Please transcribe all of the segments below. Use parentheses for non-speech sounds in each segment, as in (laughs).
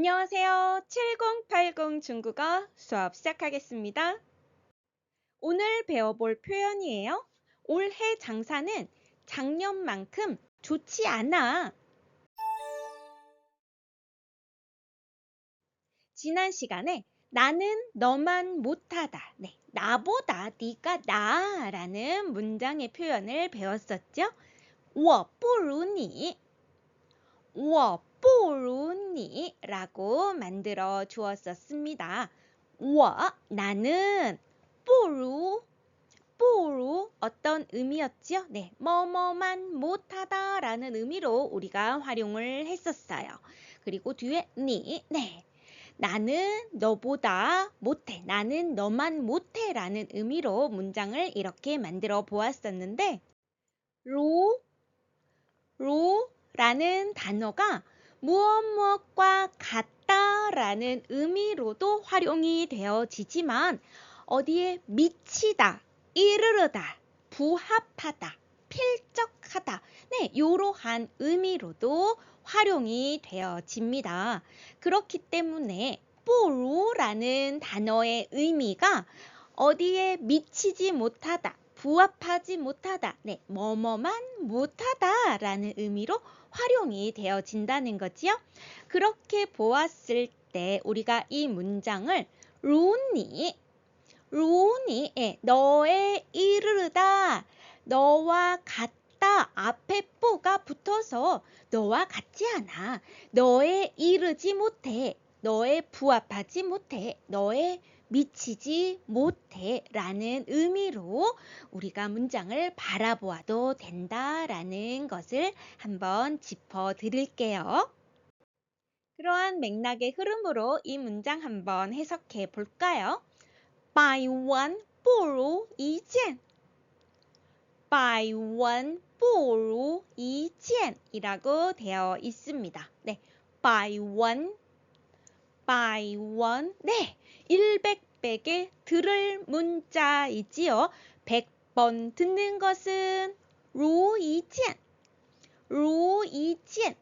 안녕하세요. 7080 중국어 수업 시작하겠습니다. 오늘 배워볼 표현이에요. 올해 장사는 작년만큼 좋지 않아. 지난 시간에 나는 너만 못하다. 네, 나보다 네가 나라는 문장의 표현을 배웠었죠. 我不如你.我 뽀루니라고 만들어 주었었습니다. 워 나는 뽀루 뽀루 어떤 의미였지요? 네, 뭐뭐만 못하다라는 의미로 우리가 활용을 했었어요. 그리고 뒤에 니 네. 나는 너보다 못해. 나는 너만 못해. 라는 의미로 문장을 이렇게 만들어 보았었는데, 로, 로 라는 단어가 무엇 무엇과 같다 라는 의미로도 활용이 되어지지만, 어디에 미치다, 이르르다, 부합하다, 필적하다, 네, 이러한 의미로도 활용이 되어집니다. 그렇기 때문에 뽀루라는 단어의 의미가 어디에 미치지 못하다, 부합하지 못하다, 네, 뭐뭐만 못하다 라는 의미로 활용이 되어진다는 거지요. 그렇게 보았을 때 우리가 이 문장을 루니, 루니, 예, 너의 이르다, 너와 같다. 앞에 뿌가 붙어서 너와 같지 않아. 너에 이르지 못해. 너에 부합하지 못해. 너에 미치지 못해. 라는 의미로 우리가 문장을 바라보아도 된다라는 것을 한번 짚어 드릴게요. 그러한 맥락의 흐름으로 이 문장 한번 해석해 볼까요? 百闻不如一见.百闻 不如 이지엔이라고 되어 있습니다. 네, by one, by one. 네, 100백에 들을 문자이지요. 100번 듣는 것은 如一见, 如一见.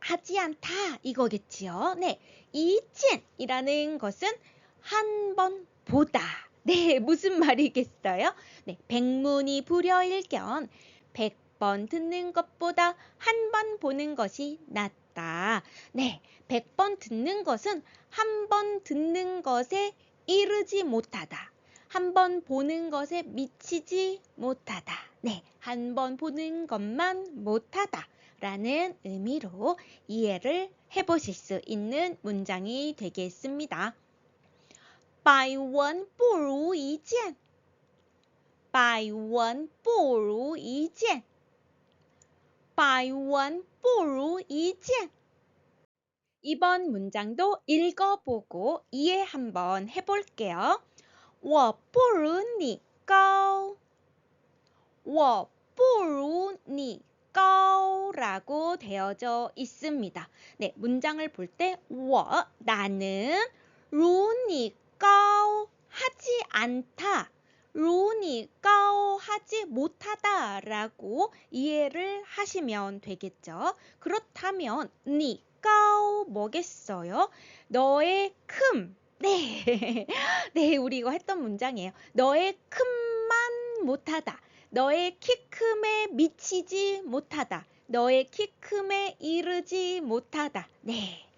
하지 않다 이거겠지요. 네, 이젠이라는 것은 한 번 보다. 네, 무슨 말이겠어요? 네, 백문이 불여일견 100번 듣는 것보다 한 번 보는 것이 낫다. 네, 100번 듣는 것은 한 번 듣는 것에 이르지 못하다. 한 번 보는 것에 미치지 못하다. 네, 한 번 보는 것만 못하다. 라는 의미로 이해를 해보실 수 있는 문장이 되겠습니다. 百闻不如一见。百闻不如一见. 百闻不如一见. 이번 문장도 읽어보고 이해 한번 해볼게요. 我不如你高.我不如你高라고 되어져 있습니다. 네, 문장을 볼 때, 我 나는 如你高 하지 않다. 루니까 하지 못하다라고 이해를 하시면 되겠죠. 그렇다면 니까 뭐겠어요? 너의 큼. 네. (laughs) 네, 우리 이거 했던 문장이에요. 너의 큼만 못하다. 너의 키 큼에 미치지 못하다. 너의 키 큼에 이르지 못하다. 네.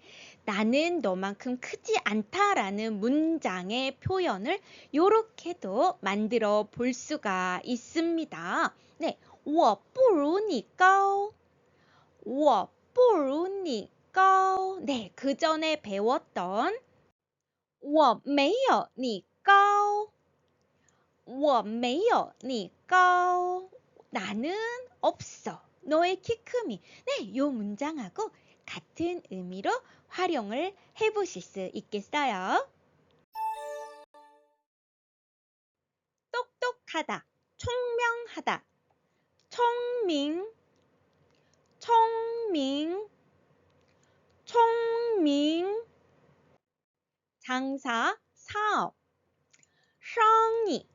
나는 너만큼 크지 않다라는 문장의 표현을 이렇게도 만들어 볼 수가 있습니다. 네, 我不如你高.我不如你高. 네, 그 전에 배웠던 我没有你高.我没有你高. 나는 없어. 너의 키 크미. 네, 요 문장하고 같은 의미로 활용을 해보실 수 있겠어요. 똑똑하다, 총명하다, 총민, 총민, 총민, 장사, 사업, 生意,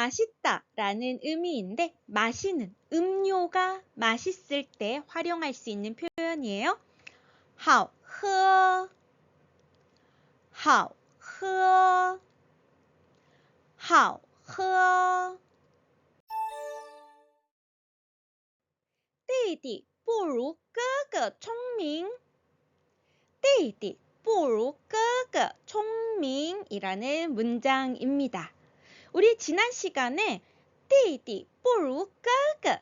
맛있다 라는 의미인데 마시는 음료가 맛있을 때 활용할 수 있는 표현이에요. 好喝好喝好喝弟弟不如哥哥聪明弟弟不如哥哥聪明이라는 문장입니다. 우리 지난 시간에 弟弟不如哥哥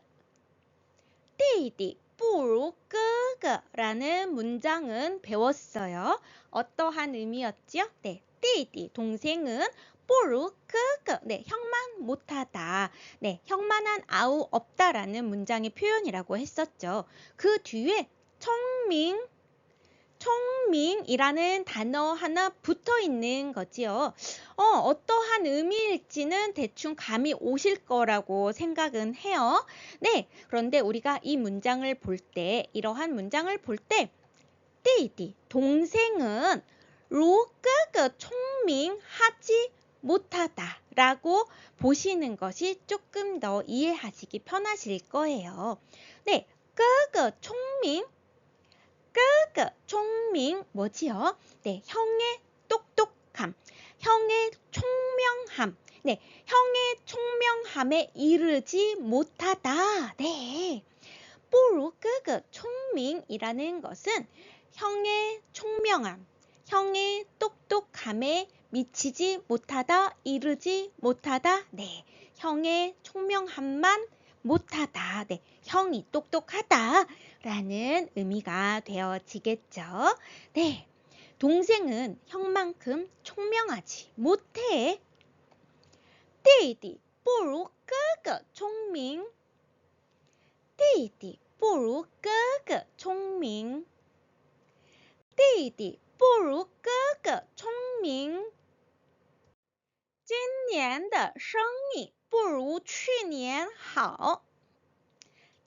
弟弟不如哥哥라는 문장은 배웠어요. 어떠한 의미였죠? 네, 弟弟 동생은 不如哥哥 네, 형만 못하다. 네, 형만한 아우 없다라는 문장의 표현이라고 했었죠. 그 뒤에 청밍 총밍이라는 단어 하나 붙어 있는 거지요. 어, 어떠한 의미일지는 대충 감이 오실 거라고 생각은 해요. 네. 그런데 우리가 이 문장을 볼 때, 이러한 문장을 볼 때, 띠띠, 동생은 로끄그 총밍하지 못하다 라고 보시는 것이 조금 더 이해하시기 편하실 거예요. 네. 끄그 총밍 끄끄 총밍 뭐지요? 네, 형의 똑똑함, 형의 총명함, 네, 형의 총명함에 이르지 못하다. 네. 뽀로 끄끄 총밍이라는 것은 형의 총명함, 형의 똑똑함에 미치지 못하다, 이르지 못하다. 네. 형의 총명함만 못하다. 네. 형이 똑똑하다. 라는 의미가 되어지겠죠. 네. 동생은 형만큼 총명하지 못해. 弟弟不如哥哥聪明。弟弟不如哥哥聪明。弟弟不如哥哥聪明。今年的生意不如去年好。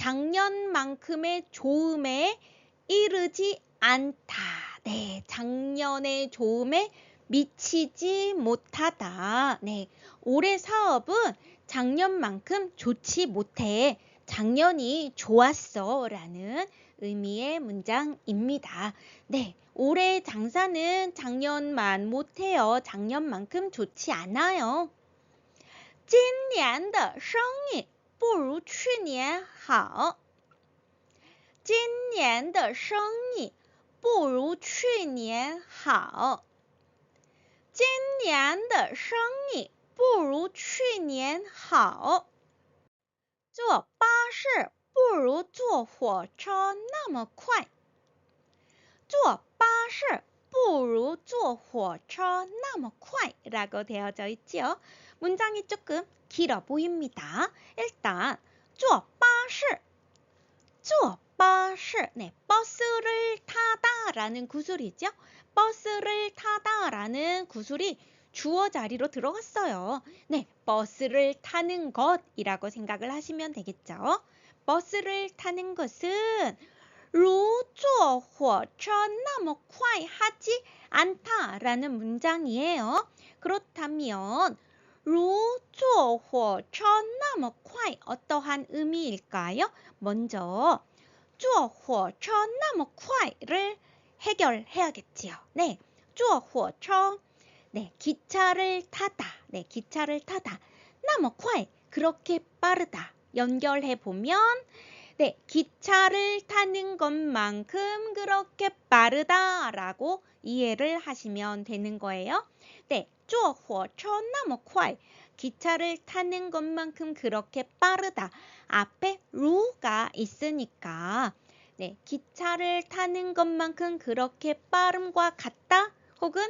작년만큼의 좋음에 이르지 않다. 네, 작년의 좋음에 미치지 못하다. 네, 올해 사업은 작년만큼 좋지 못해. 작년이 좋았어. 라는 의미의 문장입니다. 네, 올해 장사는 작년만 못해요. 작년만큼 좋지 않아요. 今年的生意 不如去年好，今年的生意不如去年好，今年的生意不如去年好。坐巴士不如坐火车那么快，坐巴士不如坐火车那么快。라고되어있죠 문장이조금길어보입니다 일단, 坐巴士,坐巴士, 네, 버스를 타다라는 구술이죠. 버스를 타다라는 구술이 주어 자리로 들어갔어요. 네, 버스를 타는 것이라고 생각을 하시면 되겠죠. 버스를 타는 것은 如坐火车那么快 하지 않다라는 문장이에요. 그렇다면 로, 쪼, 호, 천, 나무, 콰이 어떠한 의미일까요? 먼저 쪼, 호, 천, 나무, 콰이를 해결해야겠지요. 네, 쪼, 호, 천, 네, 기차를 타다, 네, 기차를 타다, 나무, 콰이 그렇게 빠르다 연결해 보면 네, 기차를 타는 것만큼 그렇게 빠르다라고 이해를 하시면 되는 거예요. 네, 坐火车那么快 기차를 타는 것만큼 그렇게 빠르다. 앞에 루가 있으니까 네, 기차를 타는 것만큼 그렇게 빠름과 같다. 혹은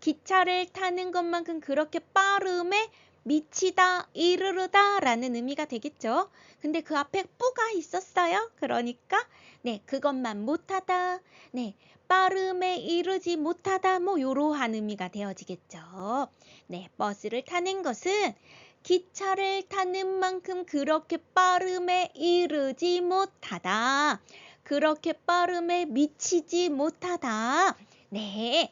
기차를 타는 것만큼 그렇게 빠름에 미치다, 이르르다 라는 의미가 되겠죠. 근데 그 앞에 뿌가 있었어요. 그러니까 네, 그것만 못하다. 네, 빠름에 이르지 못하다. 뭐 요러한 의미가 되어지겠죠. 네, 버스를 타는 것은 기차를 타는 만큼 그렇게 빠름에 이르지 못하다. 그렇게 빠름에 미치지 못하다. 네,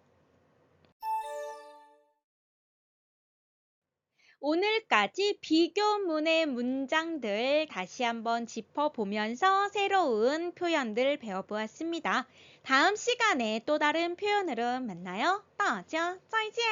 오늘까지 비교문의 문장들 다시 한번 짚어보면서 새로운 표현들 배워보았습니다. 다음 시간에 또 다른 표현으로 만나요. 大家再见.